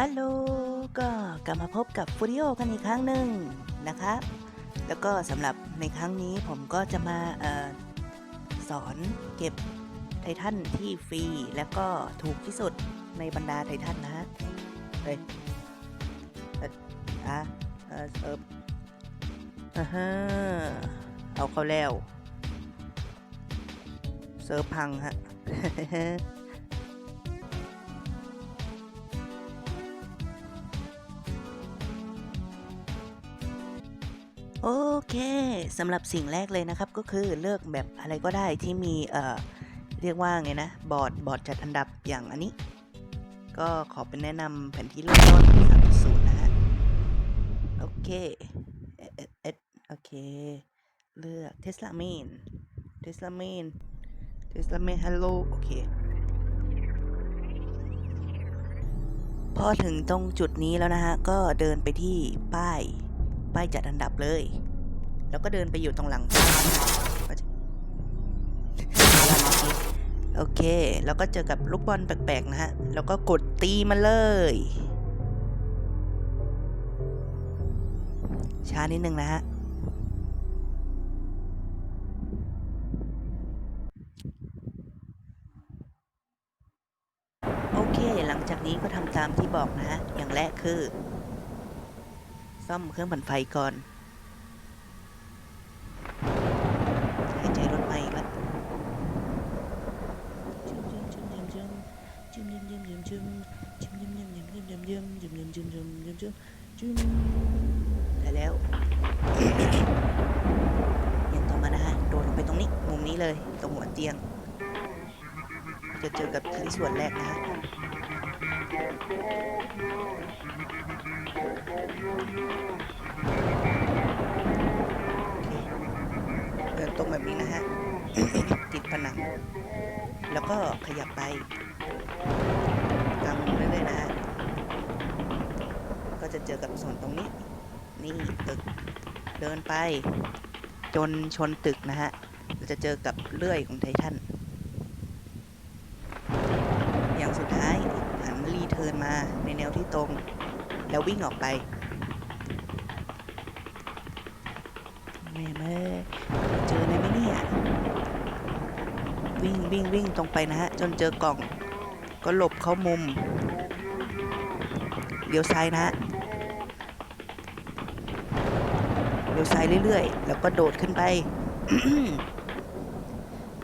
ฮัลโหลก็กลับมาพบกับฟูดิโอกันอีกครั้งหนึ่งนะครับ แล้วก็สำหรับในครั้งนี้ผมก็จะมาออสอนเก็บไททันที่ฟรี และก็ถูกที่สุดในบรรดาไททันนะฮะเฮ้ยเอ่ออะเออเอออ่าฮะเอาเข้าแล้ว เซิร์ฟพังฮะ โอเคสำหรับสิ่งแรกเลยนะครับก็คือเลือกแบบอะไรก็ได้ที่มีเอ่อเรียกว่าไงนะบอร์ดบอร์ดจัดอันดับอย่างอันนี้ ก็ขอเป็นแนะนำแผนที่เริ่มต้น3.0นะฮะโอเคเอ็ดเอ็ดเอโอเค เลือกเทสลาเมนเทสลาเมนเทสลาเมนฮัลโหลโอเคพอถึงตรงจุดนี้แล้วนะฮะ ก็เดินไปที่ป้าย ป้ายจัดอันดับเลย แล้วก็เดินไปอยู่ตรงหลังโอเค แล้วก็เจอกับลูกบอลแปลกๆนะฮะ แล้วก็กดตีมันเลย ช้านิดนึงนะฮะ โอเค หลังจากนี้ก็ทำตามที่บอกนะฮะ อย่างแรกคือ ซ่อมเครื่องปั่นไฟก่อนหายใจรถไม่อีกแล้วได้แล้วอย่างต่อมานะฮะ โดดลงไปตรงนี้ มุมนี้เลย ตรงหัวเตียง จะเจอกับที่ส่วนแรกนะฮะ เดินตรงแบบนี้นะฮะ ติดผนัง แล้วก็ขยับไปตามมุมเรื่อยๆนะฮะ ก็จะเจอกับส่วนตรงนี้ นี่ตึก เดินไป จนชนตึกนะฮะ จะเจอกับเลื่อยของไททัน อย่างสุดท้ายหันรีเทิร์นมาในแนวที่ตรง แล้ววิ่งออกไปแม่แม่เจอเลยไหมเนี่ยวิ่งวิ่งวิ่งตรงไปนะฮะ จนเจอกล่อง ก็หลบเข้ามุมเลี้ยวซ้ายนะฮะเลี้ยวซ้ายเรื่อยๆ แล้วก็โดดขึ้นไป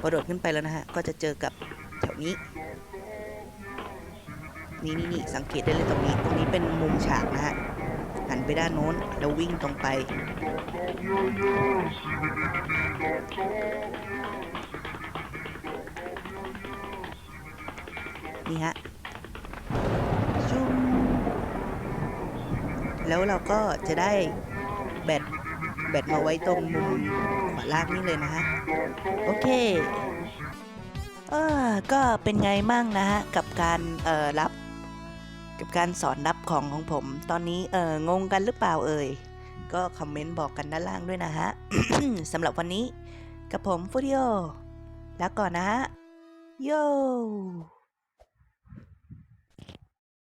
พอโดดขึ้นไปแล้วนะฮะ ก็จะเจอกับแถวนี้ นี่นี่นี่สังเกตได้เลยตรงนี้ ตรงนี้เป็นมุมฉากนะฮะ หันไปด้านโน้น แล้ววิ่งตรงไป นี่ฮะจุ้มแล้วเราก็จะได้แบตแบตมาไว้ตรงมุมขวาล่างนี่เลยนะฮะ โอเคเออก็เป็นไงมั่งนะฮะ กับการเอ่อรับ กับการสอนรับของของผม ตอนนี้เอองงกันหรือเปล่าเอ่ย ก็คอมเมนต์บอกกันด้านล่างด้วยนะฮะสำหรับวันนี้กับผมฟูดิโอแล้วก่อนนะฮะโย